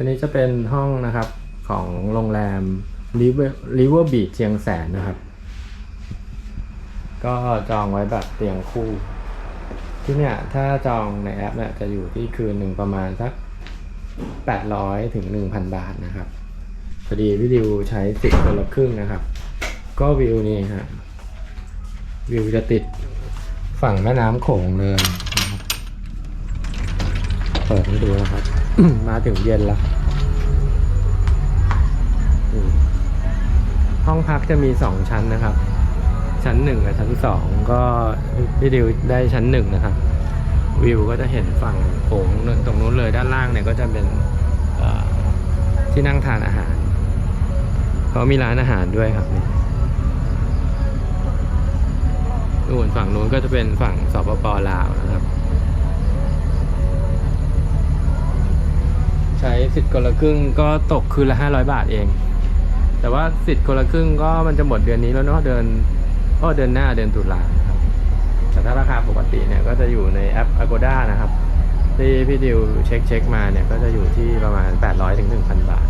ตัวนี้จะเป็นห้องนะครับของโรงแรม River River Beach เชียงแสนนะครับ ก็จองไว้แบบเตียงคู่ ที่เนี่ยถ้าจองในแอปเนี่ยจะอยู่ที่คืนหนึ่งประมาณสัก800ถึง1,000บาทนะครับพอดีพี่ดิวใช้สิทธิ์คนละครึ่งนะครับ ก็วิวนี่ฮะวิวจะติดฝั่งแม่น้ำโขงเลย เปิดให้ดูนะครับ มาถึงเย็นแล้วห้องพักจะมีสองชั้นนะครับ ชั้นหนึ่งกับชั้นสองก็พี่ดิวได้ชั้นหนึ่งนะครับ วิวก็จะเห็นฝั่งโขงตรงนู้นเลยด้านล่างเนี่ยก็จะเป็นที่นั่งทานอาหารเขามีร้านอาหารด้วยครับนู่นฝั่งนู้นก็จะเป็นฝั่งสปปลาวนะครับ ใช้สิทธิ์คนละครึ่งก็ตกคืนละห้าร้อยบาทเอง แต่ว่าสิทธิ์คนละครึ่งก็มันจะหมดเดือนนี้แล้วเนาะเดือนก็เดือนหน้าเดือนตุลาครับแต่ถ้าราคาปกติเนี่ยก็จะอยู่ในแอป Agoda นะครับ ที่พี่ดิวเช็คเช็คมาเนี่ยก็จะอยู่ที่ประมาณ 800ถึง1,000 บาท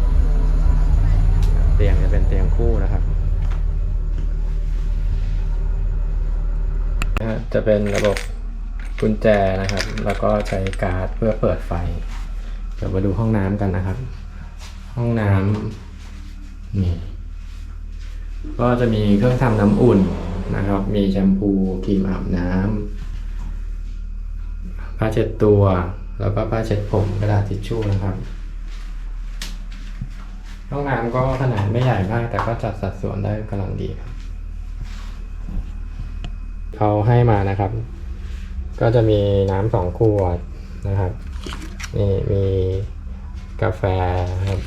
เตียงจะเป็นเตียงคู่นะครับจะเป็นระบบกุญแจนะครับ แล้วก็ใช้การ์ดเพื่อเปิดไฟ เดี๋ยวมาดูห้องน้ำกันนะครับ ห้องน้ำนี่ก็จะมีเครื่องทำน้ำอุ่นนะครับ มีแชมพูครีมอาบน้ำผ้าเช็ดตัว แล้วก็ผ้าเช็ดผมกระดาษทิชชู่นะครับ ห้องน้ำก็ขนาดไม่ใหญ่มาก แต่ก็จัดสัดส่วนได้กำลังดีครับเขาให้มานะครับ ก็จะมีน้ำสองขวดนะครับ นี่มีกาแฟครับ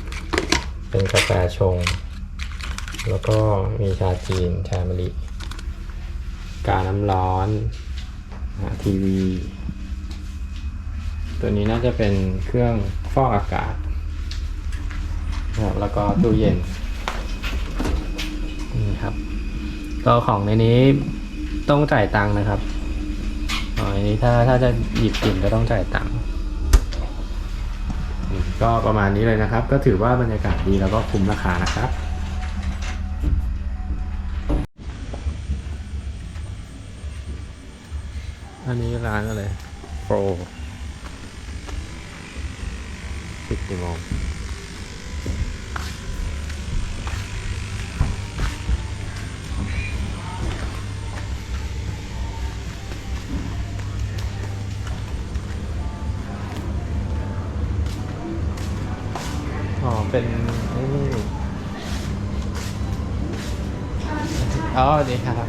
เป็นกาแฟชง แล้วก็มีชาจีน ชามะลิ กาน้ำร้อน ทีวี ตัวนี้น่าจะเป็นเครื่องฟอกอากาศนะครับแล้วก็ตู้เย็น นี่ครับ ก็ของในนี้ต้องจ่ายตังค์นะครับ อ๋อ อันนี้ถ้าถ้าจะหยิบกินก็ต้องจ่ายตังค์ ก็ประมาณนี้เลยนะครับ ก็ถือว่าบรรยากาศดีแล้วก็คุ้มราคานะครับอันนี้ร้านอะไรโปรปิดกี่โมง อ๋อ เป็นไอ้นี่อ๋อสวัสดีครับ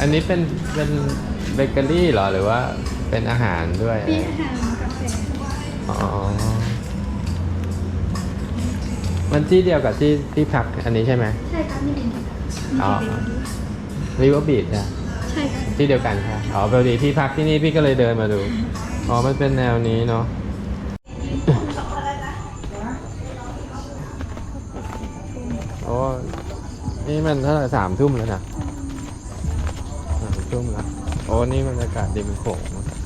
อันนี้เป็นเป็นเบเกอรี่เหรอ หรือว่าเป็นอาหารด้วย มีอาหารกาแฟอ๋อ มันที่เดียวกับที่ที่พักอันนี้ใช่ไหม ใช่ครับมีหนึ่งอ๋อริเวอร์บีดนะใช่ครับที่เดียวกันครับอ๋อพอดีพี่พักที่นี่พี่ก็เลยเดินมาดู อ๋อ มันเป็นแนวนี้เนาะ โอ้นี่มันเท่าไหร่สามทุ่มแล้วนะสามทุ่มแล้วโอ้นี่บรรยากาศริมโขงนะครับ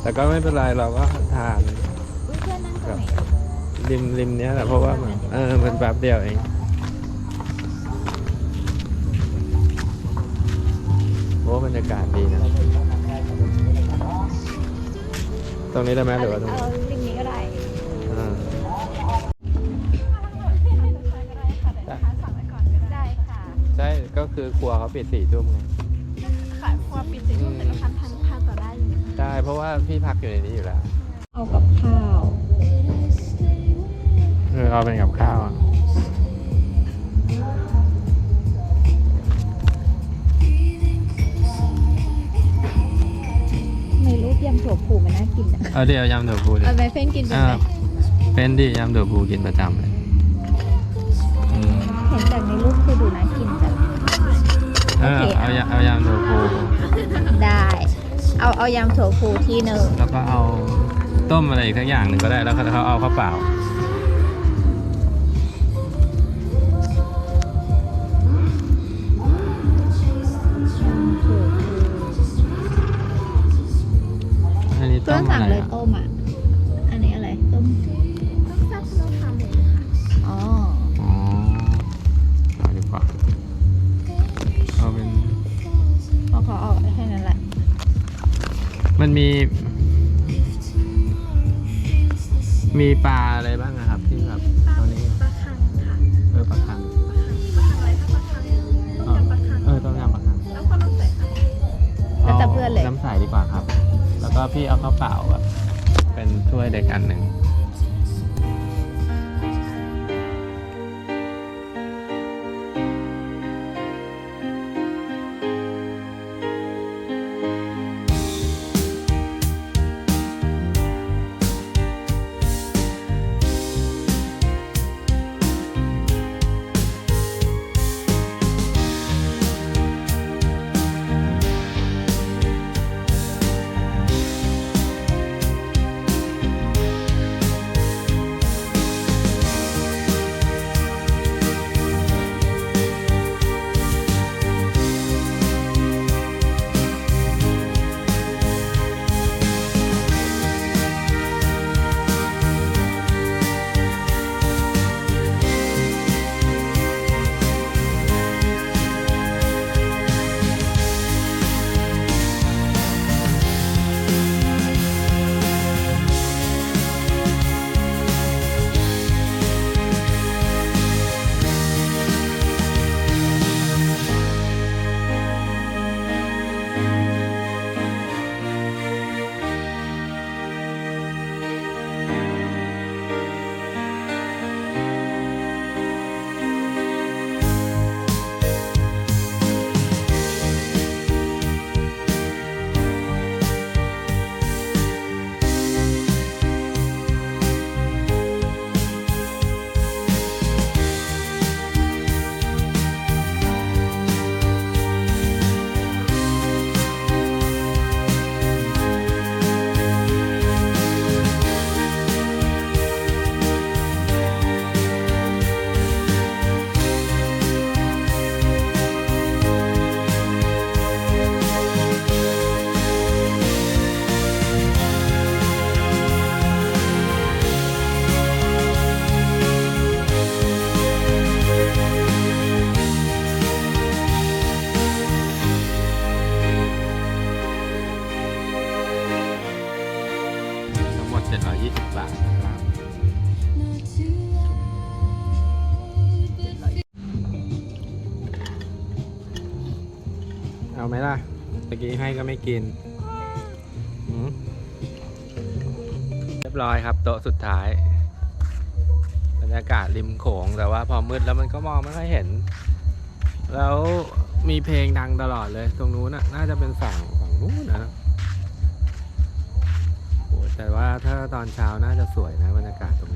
แต่ก็ไม่เป็นไรเราก็ทานกับริมริมเนี้ยแหละเพราะว่ามันเออมันแป๊บเดียวเองโอ้บรรยากาศดีนะ ตรงนี้ได้ไหมหรือว่าตรงนี้ ก็คือครัวเขาปิดสี่ทุ่มไงขายพอปิดสี่ทุ่มแต่ก็ทานทานทานต่อได้อยู่ใช่เพราะว่าพี่พักอยู่ในนี้อยู่แล้ว เอากับข้าวเออเอาเป็นกับข้าวอะไม่รู้ยำถั่วผูมันน่ากินอะเอาเดี๋ยวยำถั่วพูดิเอาไปเฟ้นกินเป็นอ่าไหม เป็นดิยำถั่วพูกินประจำเลย เออโอเคเอายำเอายำถั่วพูได้ เอาเอายำถั่วผูที่หนึ่งแล้วก็เอาต้มอะไรอีกสักอย่างหนึ่งก็ได้แล้วเขาเอาข้าวเปล่า อันนี้ต้มอะไรมัน มีปลาอะไรบ้างอะครับที่แบบตอนนี้ปลาคังค่ะเออปลาคังปลาคังอะไรคะปลาคังต้มยำปลาคังเออต้มยำปลาคังแล้วก็น้ำใสค่ะแล้วแต่เพื่อนเลย น้ำใสดีกว่าครับ แล้วก็พี่เอาข้าวเปล่าแบบเป็นถ้วยเด็กอันหนึ่ง ทั้งหมด720บาทนะครับเอาไหมล่ะตะกี้ให้ก็ไม่กินหืมเรียบร้อยครับ โต๊ะสุดท้าย บรรยากาศริมโขงแต่ว่าพอมืดแล้วมันก็มองไม่ค่อยเห็น แล้วมีเพลงดังตลอดเลย ตรงนู้นน่ะน่าจะเป็นฝั่งฝั่งนู้นนะ แต่ว่าถ้าตอนเช้าน่าจะสวยนะบรรยากาศตรงนี้